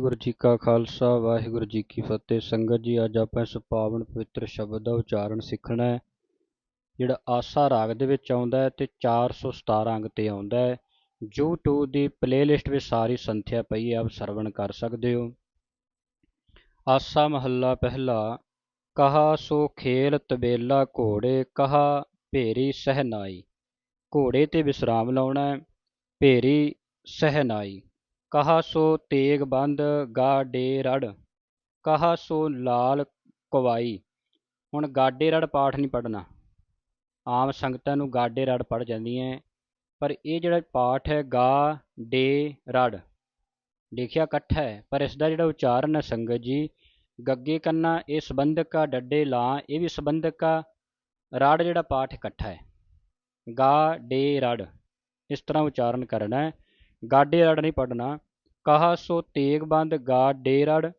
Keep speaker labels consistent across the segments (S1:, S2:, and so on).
S1: ਵਾਹਿਗੁਰੂ ਜੀ ਕਾ ਖਾਲਸਾ, ਵਾਹਿਗੁਰੂ ਜੀ ਕੀ ਫਤਿਹ। ਸੰਗਤ ਜੀ, ਅੱਜ ਆਪਾਂ ਇਸ ਪਾਵਨ ਪਵਿੱਤਰ ਸ਼ਬਦ ਦਾ ਉਚਾਰਨ ਸਿੱਖਣਾ ਹੈ। ਜਿਹੜਾ ਆਸਾ ਰਾਗ ਦੇ ਵਿੱਚ ਆਉਂਦਾ ਹੈ ਤੇ 417 ਅੰਗ ਤੇ ਆਉਂਦਾ ਹੈ। YouTube ਦੀ ਪਲੇਲਿਸਟ ਵਿੱਚ ਸਾਰੀ ਸੰਥਿਆ ਪਈ ਹੈ, ਆਪ ਸਰਵਣ ਕਰ ਸਕਦੇ ਹੋ। ਆਸਾ ਮਹੱਲਾ ਪਹਿਲਾ, ਕਹਾ ਸੋ ਖੇਲ ਤਬੇਲਾ ਘੋੜੇ, ਕਹਾ ਭੇਰੀ ਸਹਿਨਾਈ ਘੋੜੇ ਤੇ ਵਿਸਰਾਮ ਲਾਉਣਾ ਹੈ, ਭੇਰੀ ਸਹਿਨਾਈ ਕਹਾ ਸੋ ਤੇਗ ਬੰਦ ਗਾ ਡੇ ਰੜ, ਕਹਾ ਸੋ ਲਾਲ ਕਵਾਈ। ਹੁਣ ਗਾਡੇ ਰੜ ਪਾਠ ਨਹੀਂ ਪੜਨਾ ਆਮ ਸੰਗਤਾਂ ਨੂੰ ਗਾਡੇ ਰੜ ਪੜ ਜਾਂਦੀਆਂ ਪਰ ਇਹ ਜਿਹੜਾ ਪਾਠ ਹੈ ਗਾ ਡੇ ਰੜ ਲਿਖਿਆ ਇਕੱਠਾ ਹੈ। ਪਰ ਇਸ ਦਾ ਜਿਹੜਾ ਉਚਾਰਨ ਹੈ ਸੰਗਤ ਜੀ, ਗੱਗੇ ਕੰਨਾ ਇਹ ਸੰਬੰਧਕ ਆ, ਡੱਡੇ ਲਾਂ ਇਹ ਵੀ ਸੰਬੰਧਕ ਆ, ਰੜ ਜਿਹੜਾ ਪਾਠ ਇਕੱਠਾ ਹੈ। ਗਾ ਡੇ ਰੜ, ਇਸ ਤਰ੍ਹਾਂ ਉਚਾਰਨ ਕਰਨਾ ਹੈ। ਗਾਡੇ ਰੜ ਨਹੀਂ ਪੜਨਾ ਕਹਾ ਸੋ ਤੇਗਬੰਦ ਗਾ ਡੇਰੜ,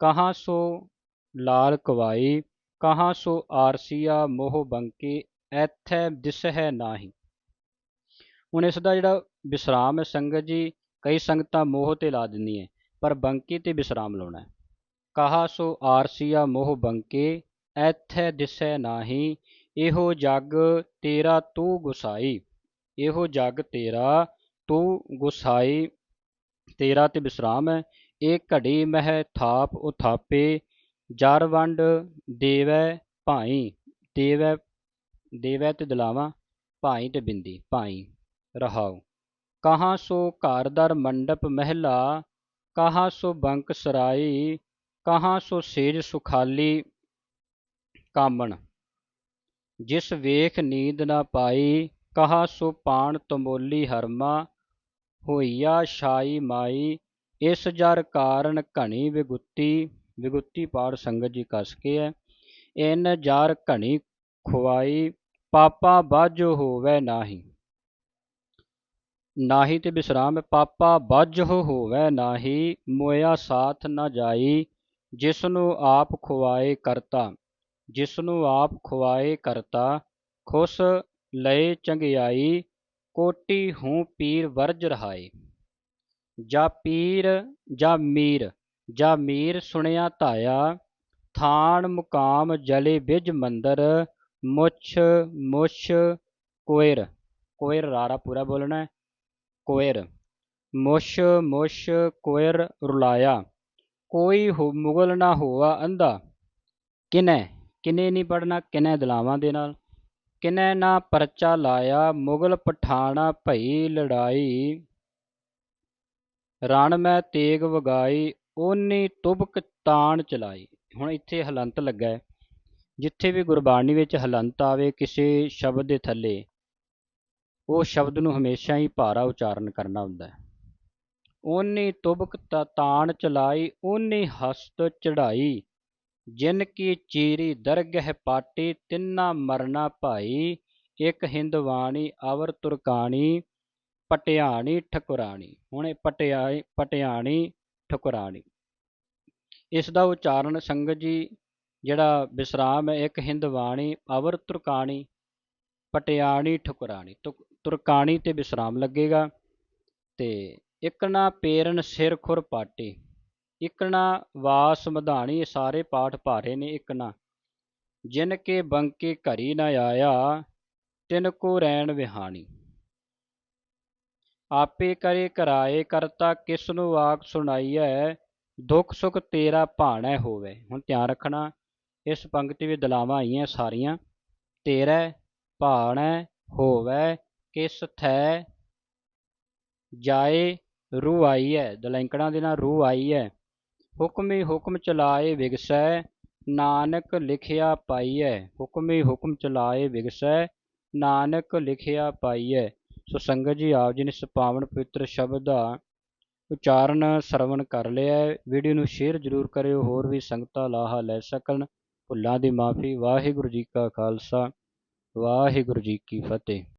S1: ਕਹਾ ਸੋ ਲਾਲ ਕਵਾਈ, ਕਹਾ ਸੋ ਆਰਸੀਆ ਮੋਹ ਬੰਕੇ, ਐਥੈ ਦਿਸਹਿ ਨਾਹੀ। ਹੁਣ ਇਸ ਦਾ ਜਿਹੜਾ ਵਿਸਰਾਮ ਹੈ ਸੰਗਤ ਜੀ, ਕਈ ਸੰਗਤਾਂ ਮੋਹ ਤੇ ਲਾ ਦਿੰਦੀ ਹੈ, ਪਰ ਬੰਕੇ ਤੇ ਵਿਸਰਾਮ ਲਾਉਣਾ ਹੈ। ਕਹਾ ਸੋ ਆਰਸੀਆ ਮੋਹ ਬੰਕੇ, ਐਥੈ ਦਿਸੈ ਨਾਹੀ, ਇਹੋ ਜਗ ਤੇਰਾ ਤੂੰ ਗੁਸਾਈ, ਇਹੋ ਜਗ ਤੇਰਾ ਤੂੰ ਗੁਸਾਈ ਤੇਰਾ ਤੇ ਵਿਸਰਾਮ ਹੈ, ਇਹ ਘੜੀ ਮਹਿ ਥਾਪ ਉਥਾਪੇ, ਜਰ ਵੰਡ ਦੇਵੈ ਭਾਈ, ਦੇਵੈ ਦੇਵੈ ਤੇ ਦਲਾਵਾ ਭਾਈ ਤੇ ਬਿੰਦੀ, ਭਾਈ, ਰਹਾਉ। ਕਹਾਂ ਸੋ ਘਰ ਦਰ ਮੰਡਪ ਮਹਿਲਾ, ਕਹਾਂ ਸੋ ਬੰਕ ਸਰਾਈ, ਕਹਾਂ ਸੋ ਸੇਜ ਸੁਖਾਲੀ ਕਾਮਣ। ਜਿਸ ਵੇਖ ਨੀਂਦ ਨਾ ਪਾਈ, ਕਹਾ ਸੋ ਪਾਣ ਤਮੋਲੀ ਹਰਮਾ ਹੋਈਆ ਸ਼ਾਈ ਮਾਈ, ਇਸ ਜਰ ਕਾਰਨ ਘਣੀ ਵਿਗੁੱਤੀ, ਵਿਗੁਤੀ ਪਾੜ ਸੰਗਤ ਜੀ ਕਸ ਕੇ ਹੈ ਇਨ ਜਰ ਘਣੀ ਖੁਆਈ, ਪਾਪਾ ਬਾਝ ਹੋਵੇ ਨਾਹੀ। ਨਾਹੀ ਤੇ ਵਿਸਰਾਮ ਹੈ ਪਾਪਾ ਬਾਝੋ ਹੋਵੇ ਨਾਹੀ, ਮੋਇਆ ਸਾਥ ਨਾ ਜਾਈ ਜਿਸ ਨੂੰ ਆਪ ਖੁਆਏ ਕਰਤਾ ਜਿਸ ਨੂੰ ਆਪ ਖੁਆਏ ਕਰਤਾ, ਖੁਸ ਲਏ ਚੰਗਿਆਈ ਕੋਟੀ ਹੂੰ ਪੀਰ ਵਰਜ ਰਹਾਏ। ਜਾ ਪੀਰ, ਜਾ ਮੀਰ ਜਾ ਮੀਰ ਸੁਣਿਆ ਧਾਇਆ, ਥਾਨ ਮੁਕਾਮ ਜਲੇ ਬਿਜ ਮੰਦਰ, ਮੁੱਛ, ਮੁਛ, ਕੋਇਰ। ਕੋਇਰ ਰਾਰਾ ਪੂਰਾ ਬੋਲਣਾ ਕੋਇਰ, ਮੁੱਛ ਮੁੱਛ, ਕੋਇਰ ਰੁਲਾਇਆ। ਕੋਈ ਹੋ, ਮੁਗਲ ਨਾ ਹੋਆ ਅੰਧਾ। ਕਿਨੈ? ਕਿਨੇ ਨਹੀਂ ਪੜਨਾ ਕਿਨੈ ਦਲਾਵਾਂ ਦੇ ਨਾਲ? ਕਿਨੈ ਨਾ ਪਰਚਾ ਲਾਇਆ, ਮੁਗਲ ਪਠਾਣਾ ਭਈ ਲੜਾਈ। ਰਣ ਮੈਂ ਤੇਗ ਵਗਾਈ, ਓਨੀ ਤੁਬਕ ਤਾਣ ਚਲਾਈ। ਹੁਣ ਇੱਥੇ ਹਲੰਤ ਲੱਗਾ ਹੈ। ਜਿੱਥੇ ਵੀ ਗੁਰਬਾਣੀ ਵਿੱਚ ਹਲੰਤ ਆਵੇ, ਕਿਸੇ ਸ਼ਬਦ ਦੇ ਥੱਲੇ, ਉਹ ਸ਼ਬਦ ਨੂੰ ਹਮੇਸ਼ਾ ਹੀ ਭਾਰਾ ਉਚਾਰਨ ਕਰਨਾ ਹੁੰਦਾ ਹੈ। ਓਨੀ ਤੁਬਕ ਤਾਣ ਚਲਾਈ, ਓਨੀ ਹਸਤ ਚੜਾਈ ਜਿਨ ਕੀ ਚੀਰੀ ਦਰਗਹਿ ਪਾਟੀ, ਤਿੰਨਾ ਮਰਨਾ ਭਾਈ, ਇੱਕ ਹਿੰਦਵਾਣੀ, ਅਵਰ ਤੁਰਕਾਣੀ, ਪਟਿਆਣੀ, ਠਕੁਰਾਣੀ। ਹੁਣੇ ਇਹ ਪਟਿਆਈ, ਪਟਿਆਣੀ, ਠਕੁਰਾਣੀ। ਇਸ ਦਾ ਉਚਾਰਨ ਸੰਗਤ ਜੀ, ਜਿਹੜਾ ਵਿਸਰਾਮ ਹੈ, ਇੱਕ ਹਿੰਦਵਾਣੀ, ਅਵਰ ਤੁਰਕਾਣੀ, ਪਟਿਆਣੀ, ਠਕੁਰਾਣੀ। ਤੁਰਕਾਣੀ ਤੇ ਵਿਸਰਾਮ ਲੱਗੇਗਾ ਤੇ ਇੱਕ ਨਾ ਪੇਰਨ ਸਿਰ ਖੁਰ ਪਾਟੀ। ਇਕਣਾ ਵਾਸ ਮਧਾਣੀ ਸਾਰੇ ਪਾਠ ਭਾਰੇ ਨੇ ਇਕਣਾ ਜਿਨ ਕੇ ਬੰਕੇ ਘਰੀ ਨ ਆਇਆ, ਤਿਨ ਕੋ ਰੈਣ ਵਿਹਾਣੀ। ਆਪੇ ਕਰੇ ਕਰਾਏ ਕਰਤਾ ਕਿਸ ਨੂੰ ਆਖ ਸੁਣਾਈਐ, ਦੁੱਖ ਸੁਖ ਤੇਰਾ ਭਾਣੈ ਹੋਵੇ। ਹੁਣ ਧਿਆਨ ਰੱਖਣਾ, ਇਸ ਪੰਕਤੀ ਵਿੱਚ ਦਲਾਵਾਂ ਆਈਆਂ ਸਾਰੀਆਂ। ਤੇਰਾ ਭਾਣੈ ਹੋਵੇ, ਕਿਸ ਥੈ ਜਾਏ ਰੂ ਆਈ ਹੈ ਦਲੈਂਕੜਾਂ ਦੇ ਨਾਲ ਰੂ ਆਈ ਹੈ ਹੁਕਮੀ ਹੁਕਮ ਚਲਾਏ ਵਿਗਸੈ, ਨਾਨਕ ਲਿਖਿਆ ਪਾਈਐ। ਹੁਕਮੀ ਹੁਕਮ ਚਲਾਏ ਵਿਗਸੈ, ਨਾਨਕ ਲਿਖਿਆ ਪਾਈਐ। ਸੋ ਸੰਗਤ ਜੀ, ਆਪ ਜੀ ਨੇ ਇਸ ਪਾਵਨ ਪਵਿੱਤਰ ਸ਼ਬਦ ਦਾ ਉਚਾਰਨ ਸਰਵਣ ਕਰ ਲਿਆ ਵੀਡੀਓ ਨੂੰ ਸ਼ੇਅਰ ਜ਼ਰੂਰ ਕਰਿਓ, ਹੋਰ ਵੀ ਸੰਗਤਾਂ ਲਾਹਾ ਲੈ ਸਕਣ। ਭੁੱਲਾਂ ਦੀ ਮਾਫੀ, ਵਾਹਿਗੁਰੂ ਜੀ ਕਾ ਖਾਲਸਾ, ਵਾਹਿਗੁਰੂ ਜੀ ਕੀ ਫਤਿਹ।